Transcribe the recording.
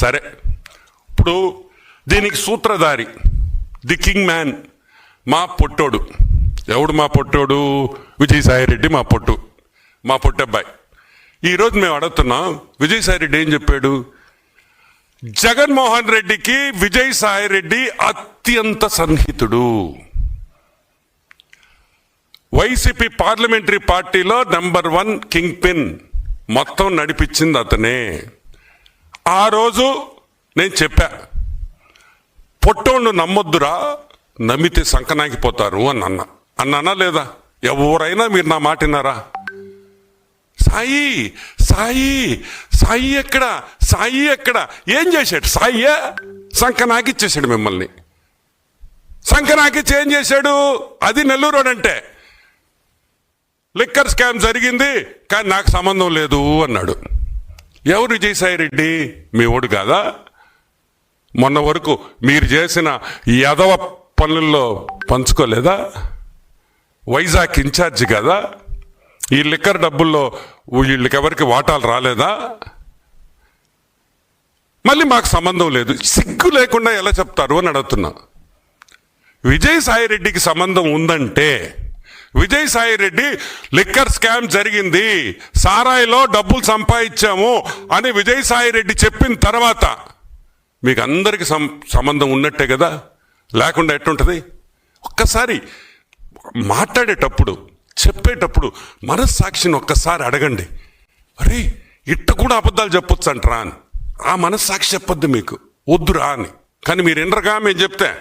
సరే. ఇప్పుడు దీనికి సూత్రధారి ది కింగ్ మ్యాన్ మా పొట్టోడు. ఎవడు మా పొట్టోడు? విజయసాయిరెడ్డి మా పొట్టు మా పొట్టబ్బాయి. ఈరోజు మేము అడుగుతున్నాం విజయసాయిరెడ్డి ఏం చెప్పాడు? జగన్మోహన్ రెడ్డికి విజయసాయిరెడ్డి అత్యంత సన్నిహితుడు. వైసీపీ పార్లమెంటరీ పార్టీలో నెంబర్ వన్ కింగ్ పిన్ మొత్తం నడిపించింది అతనే. ఆ రోజు నేను చెప్పా పొట్టోళ్ళు నమ్మొద్దురా నమ్మితే సంకనాకిపోతారు అని అన్న. అన్నానా లేదా? ఎవరైనా మీరు నా మాటినారా సాయి సాయి సాయి ఎక్కడ? సాయి ఎక్కడ? ఏం చేశాడు? సాయి? సంకనాకిచ్చేసాడు మిమ్మల్ని. సంకనాకిచ్చి ఏం చేశాడు? అది నెల్లూరు అంటే. లిక్కర్ స్కామ్ జరిగింది కానీ నాకు సంబంధం లేదు అన్నాడు. ఎవరు విజయసాయిరెడ్డి మీ ఓడు కాదా? మొన్న వరకు మీరు చేసిన యదవ పనుల్లో పంచుకోలేదా? వైజాగ్ ఇన్ఛార్జి కదా? ఈ లిక్కర్ డబ్బుల్లో వీళ్ళకి ఎవరికి వాటాలు రాలేదా? మళ్ళీ మాకు సంబంధం లేదు. సిగ్గు లేకుండా ఎలా చెప్తారు అని అడుగుతున్నా. విజయసాయిరెడ్డికి సంబంధం ఉందంటే విజయసాయి రెడ్డి లిక్కర్ స్కామ్ జరిగింది. సారాయిలో డబ్బులు సంపాదించాము అని విజయసాయి రెడ్డి చెప్పిన తర్వాత మీకు అందరికి సం సంబంధం ఉన్నట్టే కదా? లేకుండా ఎట్టుంటుంది? ఒక్కసారి మాట్లాడేటప్పుడు చెప్పేటప్పుడు మనస్సాక్షిని ఒక్కసారి అడగండి. అరే ఇట్ట కూడా అబద్ధాలు చెప్పొచ్చు అంటరా అని. ఆ మనస్సాక్షి చెప్పొద్దు మీకు. వద్దురా అని. కానీ మీరు ఎండ్రగా మేము చెప్తే